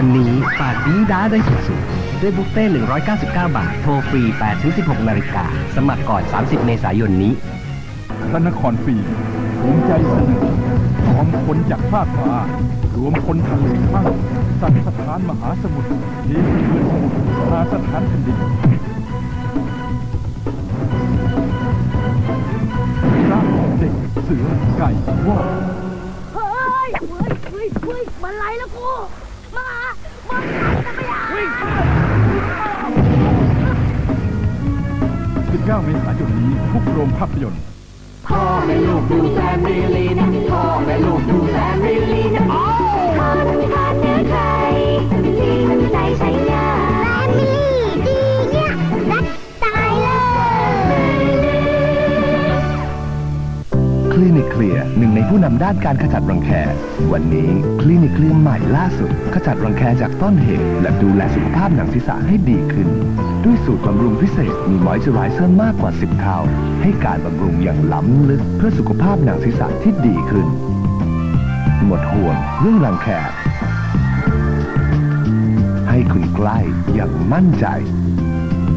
วันนี้ปาดดีด้าได้สุดๆด้วยบุฟเฟ่ต์199 บาท โทรฟรี 8-16 นาฬิกา สมัครก่อน 30 เมษายนนี้ พระนครฟิล์มภูมิใจเสนอรวมคนจากภาคฟ้ารวมคนทะเลข้างสัตว์สถานมหาสมุทรทีมเพื่อนสมุทรหาสถานแผ่นดินร่างเด็กเสือไก่วอกเฮ้ยเฮ้ยเฮ้ยเฮ้ยมันไรแล้วกู มามาจะไปอะ19เมษายนนี้ทุกโรงภาพยนตร์ พ่อแม่ลูกดูแฟมิลี่นะพ่อแม่ลูกดู เคลียร์หนึ่งในผู้นำด้านการขจัดรังแค วันนี้คลินิกเคลียร์ใหม่ล่าสุด ขจัดรังแคจากต้นเหตุ และดูแลสุขภาพหนังศีรษะให้ดีขึ้น ด้วยสูตรบำรุงพิเศษมีมอยเจอไรเซอร์มากกว่า 10 เท่า ให้การบำรุงอย่างล้ำลึก เพื่อสุขภาพหนังศีรษะที่ดีขึ้น หมดห่วงเรื่องรังแค ให้คุณใกล้อย่างมั่นใจ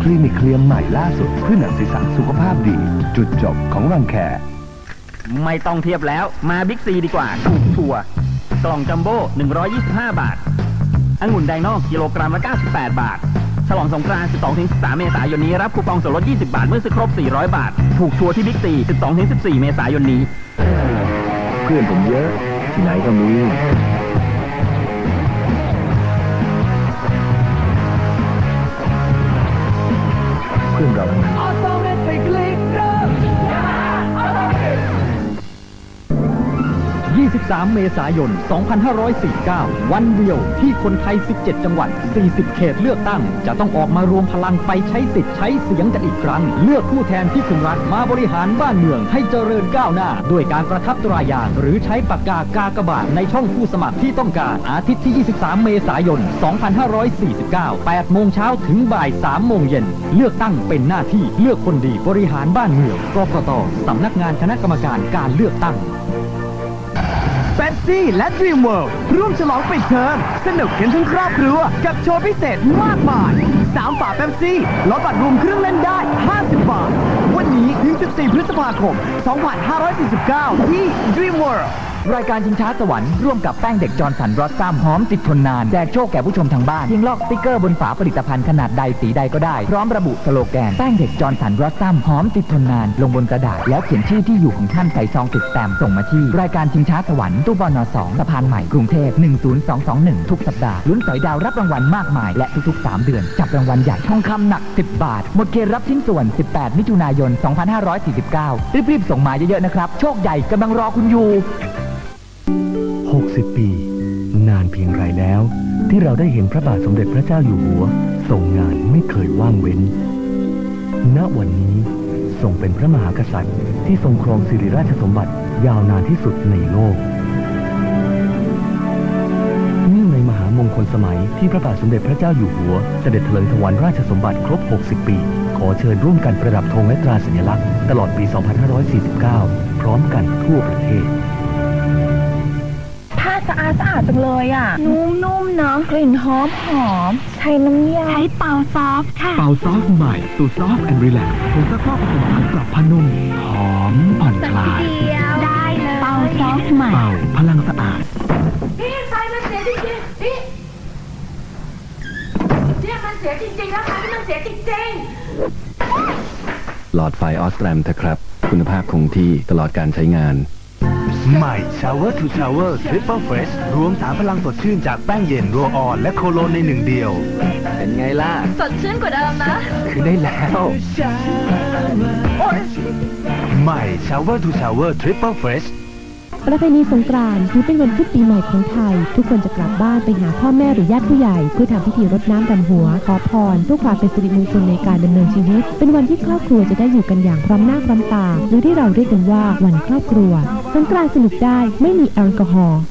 คลินิกเคลียร์ใหม่ล่าสุดเพื่อหนังศีรษะสุขภาพดี จุดจบของรังแค ไม่ต้องเทียบแล้วมาบิ๊กซีดีกว่าถูกชัวร์กล่องจัมโบ้125 บาทองุ่นไดโนกิโลกรัมละ98 บาท ฉลองสงกรานต์12-13 เมษายนนี้ รับคูปองส่วนลด 20 บาท เมื่อซื้อครบ 400 บาท ถูกชัวร์ที่บิ๊กซี12-14 เมษายนนี้ เพื่อนผมเยอะ ที่ไหนก็มีเพื่อนเราทั้งนั้น 3 เมษายน 2549 วันเดียวที่คนไทย 17 จังหวัด 40 เขตเลือกตั้ง จะต้องออกมารวมพลังไปใช้สิทธิ์ใช้เสียงกันอีกครั้ง เลือกผู้แทนที่คุณรักมาบริหารบ้านเมืองให้เจริญก้าวหน้า ด้วยการประทับตรายางหรือใช้ปากกากากบาทในช่องผู้สมัครที่ต้องการอาทิตย์ที่ 23 เมษายน 2549 8 โมงเช้าถึงบ่าย 3 โมงเย็น เลือกตั้งเป็นหน้าที่เลือกคนดีบริหารบ้านเมืองกกตสำนักงานคณะกรรมการการเลือกตั้ง เฟ p ซี่และ Dream World ร่วมฉลองปิดเทอมสนุกกันทั้งครอบครัว กับโชว์พิเศษมากมาย 3 ฝาเป๊ปซี่ลดบัตรรวมเครื่องเล่นได้ 50 บาท วันนี้ถึง 14 พฤษภาคม 2549 ที่ Dream World รายการชิงช้าสวรรค์ร่วมกับแป้งเด็กจอร์นสันรสซัมหอมติดทนนานแจกโชคแก่ผู้ชมทางบ้านเพียงลอกสติกเกอร์บนฝาผลิตภัณฑ์ขนาดใดสีใดก็ได้ พร้อมระบุสโลแกนแป้งเด็กจอร์นสันรสซัมหอมติดทนนาน ลงบนกระดาษแล้วเขียนชื่อที่อยู่ของท่านใส่ซองติดแต้มส่งมาที่ รายการชิงช้าสวรรค์ตู้บอนสองสะพานใหม่กรุงเทพ10221 ทุกสัปดาห์ลุ้นสอยดาวรับรางวัลมากมาย และทุกๆ 3 เดือนจับรางวัลใหญ่ทองคำหนัก 10 บาท หมดเกณฑ์รับชิ้นส่วน 18 มิถุนายน 2549 รีบๆ ส่งมาเยอะๆ นะครับ โชคใหญ่กำลังรอคุณอยู่ 60 ปี นานเพียงไรแล้ว ที่เราได้เห็นพระบาทสมเด็จพระเจ้าอยู่หัวทรงงานไม่เคยว่างเว้น ณวันนี้ทรงเป็นพระมหากษัตริย์ ที่ทรงครองสิริราชสมบัติยาวนานที่สุดในโลกเนื่องในมหามงคลสมัยที่พระบาทสมเด็จพระเจ้าอยู่หัวเสด็จเถลิงถวัลย์ราชสมบัติครบ 60 ปี ขอเชิญร่วมกันประดับธงและตราสัญลักษณ์ ตลอดปี 2549 พร้อมกันทั่วประเทศ สะอาดสะอาดจังเลยอะ นุ่มๆเนาะกลิ่นหอมหอมใช้น้ำยาใช้เป่าซอฟค่ะ เป่าซอฟต์ใหม่สูตรซอฟต์แอนด์รีแลกซ์ผงซักฟอกผสมสารปรับผ้านุ่มหอมผ่อนคลายได้เลยเป่าซอฟใหม่เป่าพลังสะอาดพี่ไฟมันเสียจริงๆพี่เนี่ยมันเสียจริงๆแล้วค่ะที่มันเสียจริงๆหลอดไฟออสแตรมเถอะครับ คุณภาพคงที่ตลอดการใช้งาน ใหม่ Shower to Shower Triple Fresh รวมสามพลังสดชื่นจากแป้งเย็นรัวออนและโคโลนในหนึ่งเดียว เป็นไงล่ะ สดชื่นกว่าเดิมนะ คือได้แล้ว ใหม่ Shower to Shower Triple Fresh ประเพณีสงกรานต์ถือเป็นวันขึ้นปีใหม่ของไทย ทุกคนจะกลับบ้านไปหาพ่อแม่หรือญาติผู้ใหญ่เพื่อทำพิธีรดน้ำดำหัว ขอพรเพื่อความเป็นสิริมงคลในการดำเนินชีวิต เป็นวันที่ครอบครัวจะได้อยู่กันอย่างพร้อมหน้าพร้อมตา หรือที่เราเรียกกันว่าวันครอบครัว สงกรานต์สนุกได้ไม่มีแอลกอฮอล์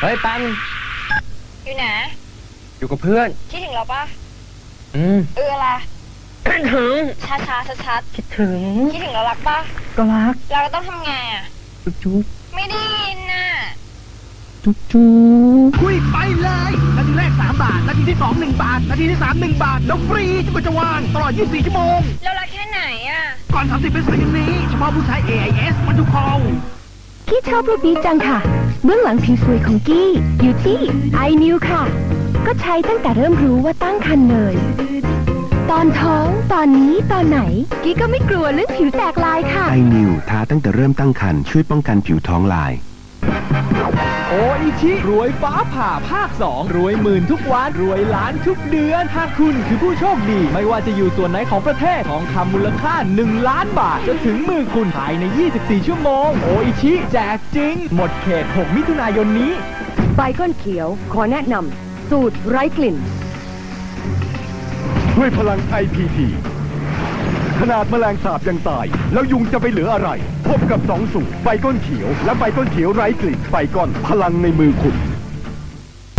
เฮ้ยปังอยู่ไหนอยู่กับเพื่อน คิดถึงเราปะอืม เอออะ ไรถึง ช้าช้าชัดชัดคิดถึง ๆคิดถึงเรารักปะก็รัก เราต้องทำไงอะ จุ๊บไม่ได้ยินน่ะคุยไปเลย นาทีแรก 3 บาท นาทีที่ 2 1 บาท นาทีที่ 3 1 บาท แล้วฟรีจนกว่าจะวางตลอด 24 ชั่วโมงแล้วละแค่ไหนอะ ก่อน 30 เป็นสายอย่างนี้ เฉพาะผู้ใช้ AIS มันทุกคอล กี้ชอบรูปนี้จังค่ะ เบื้องหลังผิวสวยของกี้อยู่ที่ i n e w ค่ะ ก็ใช้ตั้งแต่เริ่มรู้ว่าตั้งครรภ์เลย ตอนท้อง ตอนนี้ ตอนไหน กี้ก็ไม่กลัวเรื่องผิวแตกลายค่ะ ไอนิวทาตั้งแต่เริ่มตั้งครรภ์ช่วยป้องกันผิวท้องลาย โออิชิรวยฟ้าผ่าภาค 2 รวยหมื่นทุกวัน รวยล้านทุกเดือน หากคุณคือผู้โชคดี ไม่ว่าจะอยู่ส่วนไหนของประเทศของคำมูลค่า 1 ล้านบาท จะถึงมือคุณภายใน 24 ชั่วโมง โออิชิแจกจริง หมดเขต 6 มิถุนายนนี้ใบก้อนเขียว ขอแนะนำสูตรไร้กลิ่น ด้วยพลัง IPT ขนาดแมลงสาบยังตาย แล้วยุงจะไปเหลืออะไร พบกับสองสูตรใบก้อนเขียว และใบก้อนเขียวไร้กลิ่นใบก้อนพลังในมือคุณ